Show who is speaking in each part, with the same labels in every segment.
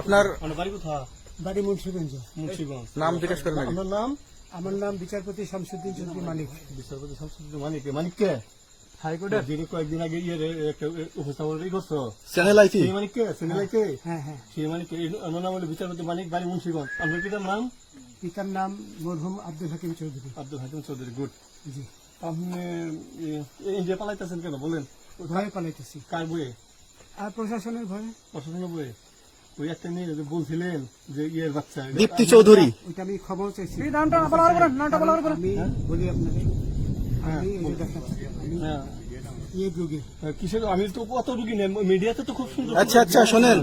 Speaker 1: আপনার
Speaker 2: মানে বাড়ি
Speaker 3: মুন্সিগঞ্জ
Speaker 2: মুন্সিগঞ্জ
Speaker 1: নাম জিজ্ঞেস করেন।
Speaker 2: আপনার নাম
Speaker 3: আমার নাম বিচারপতি শামসুদ্দিন চৌধুরী মানিক
Speaker 2: বিচারপতি শামসুদ্দিন মানিক মানিক কে হাইকোর্টের যিনি কয়েকদিন আগে ইয়ে উপস্থাপন করছ
Speaker 1: চ্যানেল আইপি
Speaker 2: সেই মানিক কে সেনেলাই কে
Speaker 3: হ্যাঁ হ্যাঁ
Speaker 2: সেই মানিক আমার নাম হলো বিচারপতি মানিক বাড়ি মুন্সিগঞ্জ আপনার পিতার নাম
Speaker 3: পিতার নাম মরহুম আব্দুল হাকিম চৌধুরী
Speaker 2: আব্দুল হাকিম চৌধুরী গুড
Speaker 3: জি
Speaker 2: আপনি ইন্ডিয়া পালাইতেছেন কেন বলেন
Speaker 3: ভয়ে পালাইতেছি
Speaker 2: কার বইয়ে
Speaker 3: আর প্রশাসনের ভয়ে?
Speaker 2: প্রশাসনের বইয়ে ওই একটা মেয়ে যে বলছিলেন যে ইয়ের বাচ্চা
Speaker 1: দীপ্তি চৌধুরী।
Speaker 3: ওইটা আমি খবর চাইছি।
Speaker 2: নামটা বলার পরে
Speaker 3: আমি আমি
Speaker 2: হ্যাঁ।
Speaker 3: যুগে।
Speaker 2: কিসের? আমি তো কত রুগী নেই মিডিয়াতে তো খুব সুন্দর
Speaker 1: আচ্ছা আচ্ছা শোনেন।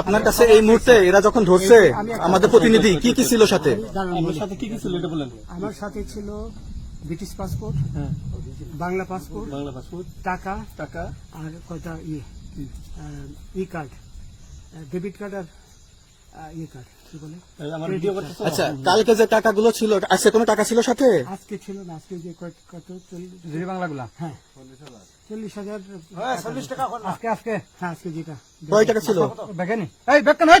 Speaker 1: আপনার কাছে এই মুহূর্তে এরা যখন ধরছে আমাদের প্রতিনিধি কি কি ছিল সাথে?
Speaker 3: বলি।
Speaker 2: সাথে কি কি ছিল এটা বলেন।
Speaker 3: আমার সাথে ছিল ব্রিটিশ পাসপোর্ট
Speaker 2: হ্যাঁ।
Speaker 3: বাংলা পাসপোর্ট
Speaker 2: বাংলা পাসপোর্ট
Speaker 3: টাকা
Speaker 2: টাকা।
Speaker 3: আর কয়টা ইয়ে ই কার্ড ডেবিট কার্ড আর আহ, ইয়ে কার্ড কি বলে?
Speaker 1: আচ্ছা কালকে যে টাকাগুলো ছিল আজকে কোনো টাকা ছিল সাথে?
Speaker 3: আজকে ছিল না আজকে যে কত চল্লিশ?
Speaker 2: বাংলাগুলা?
Speaker 3: হ্যাঁ। চল্লিশ হাজার চল্লিশ টাকা
Speaker 2: আজকে আজকে
Speaker 3: হ্যাঁ আজকে যেটা।
Speaker 1: কয় টাকা ছিল?
Speaker 2: এই বেকেন হই!